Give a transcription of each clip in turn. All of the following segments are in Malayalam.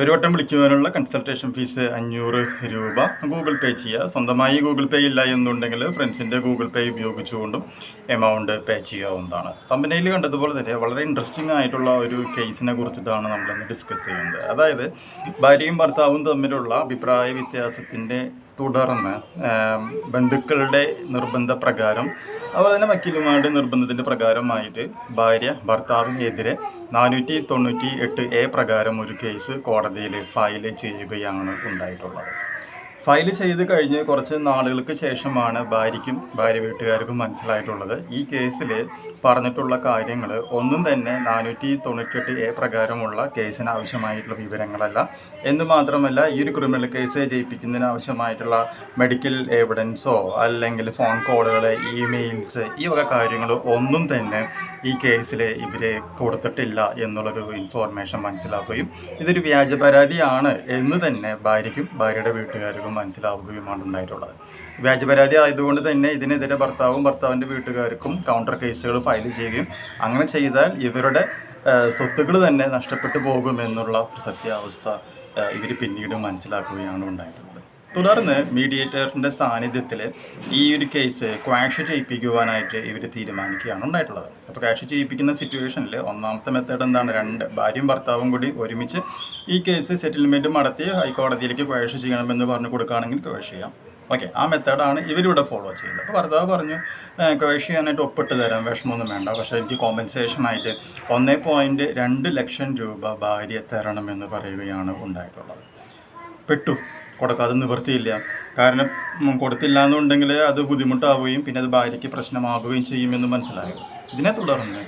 ഒരു വട്ടം വിളിക്കുന്നതിനുള്ള കൺസൾട്ടേഷൻ ഫീസ് അഞ്ഞൂറ് രൂപ. ഗൂഗിൾ പേ ചെയ്യുക സ്വന്തമായി ഗൂഗിൾ പേ ഇല്ല എന്നുണ്ടെങ്കിൽ ഫ്രണ്ട്സിന്റെ ഗൂഗിൾ പേ ഉപയോഗിച്ചുകൊണ്ടും എമൗണ്ട് പേ ചെയ്യാവുന്നതാണ്. കമ്പനിയിൽ കണ്ടതുപോലെ തന്നെ വളരെ ഇൻട്രസ്റ്റിംഗ് ആയിട്ടുള്ള ഒരു കേസിനെ കുറിച്ചിട്ടാണ് നമ്മളിന്ന് ഡിസ്കസ് ചെയ്യുന്നത്. അതായത് ഭാര്യയും ഭർത്താവും തമ്മിലുള്ള അഭിപ്രായ വ്യത്യാസത്തിന്റെ തുടർന്ന് ബന്ധുക്കളുടെ നിർബന്ധപ്രകാരം അതുപോലെ തന്നെ വക്കീലുമാരുടെ നിർബന്ധത്തിന്റെ പ്രകാരമായിട്ട് ഭാര്യ ഭർത്താവിനെതിരെ നാനൂറ്റി തൊണ്ണൂറ്റി എട്ട് എ പ്രകാരം ഒരു കേസ് കോടതിയിൽ ഫയൽ ചെയ്യുകയാണ് ഉണ്ടായിട്ടുള്ളത്. ഫയൽ ചെയ്ത് കഴിഞ്ഞ് കുറച്ച് നാളുകൾക്ക് ശേഷമാണ് ഭാര്യയ്ക്കും ഭാര്യ വീട്ടുകാർക്കും മനസ്സിലായിട്ടുള്ളത്. ഈ കേസിൽ പറഞ്ഞിട്ടുള്ള കാര്യങ്ങൾ ഒന്നും തന്നെ നാനൂറ്റി തൊണ്ണൂറ്റെട്ട് എ പ്രകാരമുള്ള കേസിന് ആവശ്യമായിട്ടുള്ള വിവരങ്ങളല്ല. എന്ന് മാത്രമല്ല ഈ ഒരു ക്രിമിനൽ കേസ് ജയിപ്പിക്കുന്നതിന് ആവശ്യമായിട്ടുള്ള മെഡിക്കൽ എവിഡൻസോ അല്ലെങ്കിൽ ഫോൺ കോളുകൾ ഇമെയിൽസ് ഈ വക കാര്യങ്ങൾ ഒന്നും തന്നെ ഈ കേസിൽ ഇവർ കൊടുത്തിട്ടില്ല എന്നുള്ളൊരു ഇൻഫോർമേഷൻ മനസ്സിലാക്കുകയും ഇതൊരു വ്യാജ പരാതിയാണ് എന്ന് തന്നെ ഭാര്യയ്ക്കും ഭാര്യയുടെ വീട്ടുകാർക്കും മനസ്സിലാവുകയുമാണ് ഉണ്ടായിട്ടുള്ളത് വ്യാജ പരാതി ആയതുകൊണ്ട് തന്നെ ഇതിനെതിരെ ഭർത്താവും ഭർത്താവിന്റെ വീട്ടുകാർക്കും കൗണ്ടർ കേസുകൾ ഫയൽ ചെയ്യുകയും അങ്ങനെ ചെയ്താൽ ഇവരുടെ സ്വത്തുക്കൾ തന്നെ നഷ്ടപ്പെട്ടു പോകുമെന്നുള്ള സത്യാവസ്ഥ ഇവർ പിന്നീട് മനസ്സിലാക്കുകയാണ് ഉണ്ടായിട്ടുള്ളത്. തുടർന്ന് മീഡിയേറ്ററിന്റെ സാന്നിധ്യത്തിൽ ഈ ഒരു കേസ് ക്വാഷ് ചെയ്യിപ്പിക്കുവാനായിട്ട് ഇവർ തീരുമാനിക്കുകയാണ് ഉണ്ടായിട്ടുള്ളത്. അപ്പോൾ ക്വാഷ് ചെയ്യിപ്പിക്കുന്ന സിറ്റുവേഷനിൽ ഒന്നാമത്തെ മെത്തേഡ് എന്താണ്? രണ്ട് ഭാര്യയും ഭർത്താവും കൂടി ഒരുമിച്ച് ഈ കേസ് സെറ്റിൽമെന്റ് നടത്തി ഹൈക്കോടതിയിലേക്ക് ക്വാഷ് ചെയ്യണമെന്ന് പറഞ്ഞു കൊടുക്കുകയാണെങ്കിൽ ക്വാഷ് ചെയ്യാം. ഓക്കെ ആ മെത്തേഡാണ് ഇവരിവിടെ ഫോളോ ചെയ്യുന്നത്. അപ്പോൾ ഭർത്താവ് പറഞ്ഞു ക്വാഷ് ചെയ്യാനായിട്ട് ഒപ്പിട്ട് തരാം വിഷമമൊന്നും വേണ്ട. പക്ഷേ എനിക്ക് കോമ്പൻസേഷനായിട്ട് ഒന്നേ പോയിന്റ് രണ്ട് ലക്ഷം രൂപ ഭാര്യ തരണമെന്ന് പറയുകയാണ് ഉണ്ടായിട്ടുള്ളത്. പെട്ടു. കൊടുക്കാതെ നിവൃത്തിയില്ല കാരണം കൊടുത്തില്ല എന്നുണ്ടെങ്കിൽ അത് ബുദ്ധിമുട്ടാവുകയും പിന്നെ അത് ഭാര്യയ്ക്ക് പ്രശ്നമാകുകയും ചെയ്യുമെന്ന് മനസ്സിലായി? ഇതിനെ തുടർന്ന്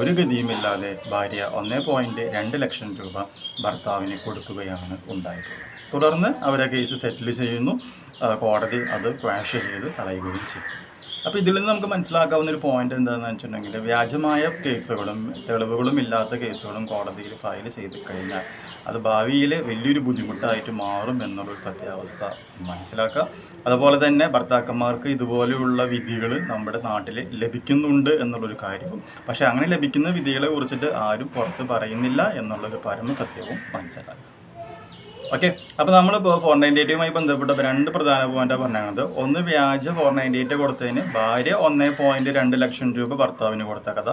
ഒരു ഗതിയുമില്ലാതെ ഭാര്യ ഒന്നേ പോയിന്റ് രണ്ട് ലക്ഷം രൂപ ഭർത്താവിന് കൊടുക്കുകയാണ് ഉണ്ടായിട്ടുള്ളത്. തുടർന്ന് അവരെ കേസ് സെറ്റിൽ ചെയ്യുന്നു. കോടതി അത് ക്വാഷ് ചെയ്ത് കളയുകയും ചെയ്യും അപ്പോൾ ഇതിൽ നിന്ന് നമുക്ക് മനസ്സിലാക്കാവുന്ന ഒരു പോയിന്റ് എന്താണെന്ന് വെച്ചിട്ടുണ്ടെങ്കിൽ വ്യാജമായ കേസുകളും തെളിവുകളും ഇല്ലാത്ത കേസുകളും കോടതിയിൽ ഫയൽ ചെയ്ത് കഴിഞ്ഞാൽ അത് ഭാവിയിൽ വലിയൊരു ബുദ്ധിമുട്ടായിട്ട് മാറും എന്നുള്ളൊരു സത്യാവസ്ഥ മനസ്സിലാക്കുക. അതുപോലെ തന്നെ ഭർത്താക്കന്മാർക്ക് ഇതുപോലെയുള്ള വിധികൾ നമ്മുടെ നാട്ടിൽ ലഭിക്കുന്നുണ്ട് എന്നുള്ളൊരു കാര്യവും. പക്ഷേ അങ്ങനെ ലഭിക്കുന്ന വിധികളെ കുറിച്ചിട്ട് ആരും പുറത്ത് പറയുന്നില്ല എന്നുള്ളൊരു പരമ സത്യവും മനസ്സിലാക്കുക ഓക്കെ അപ്പോൾ നമ്മളിപ്പോൾ ഫോർ നയന്റി എയ്റ്റുമായി ബന്ധപ്പെട്ട രണ്ട് പ്രധാന പോയിന്റാണ് പറഞ്ഞത് ഒന്ന് വ്യാജ ഫോർ നയന്റി എയ്റ്റ് കൊടുത്തതിന് ഭാര്യ ഒന്നേ പോയിന്റ് രണ്ട് ലക്ഷം രൂപ ഭർത്താവിന് കൊടുത്ത കഥ.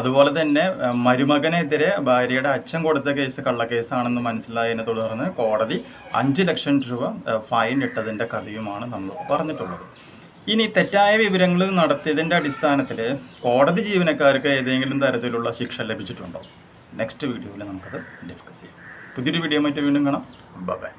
അതുപോലെ തന്നെ മരുമകനെതിരെ ഭാര്യയുടെ അച്ഛൻ കൊടുത്ത കേസ് കള്ളക്കേസാണെന്ന് മനസ്സിലായതിനെ തുടർന്ന് കോടതി അഞ്ച് ലക്ഷം രൂപ ഫൈൻ ഇട്ടതിന്റെ കഥയുമാണ് നമ്മൾ പറഞ്ഞിട്ടുള്ളത്. ഇനി തെറ്റായ വിവരങ്ങൾ നടത്തിയതിന്റെ അടിസ്ഥാനത്തിൽ കോടതി ജീവനക്കാർക്ക് ഏതെങ്കിലും തരത്തിലുള്ള ശിക്ഷ ലഭിച്ചിട്ടുണ്ടോ? നെക്സ്റ്റ് വീഡിയോയിൽ നമുക്കത് ഡിസ്കസ് ചെയ്യാം. പുതിയൊരു വീഡിയോ മറ്റു വീണ്ടും കാണാം. ബൈ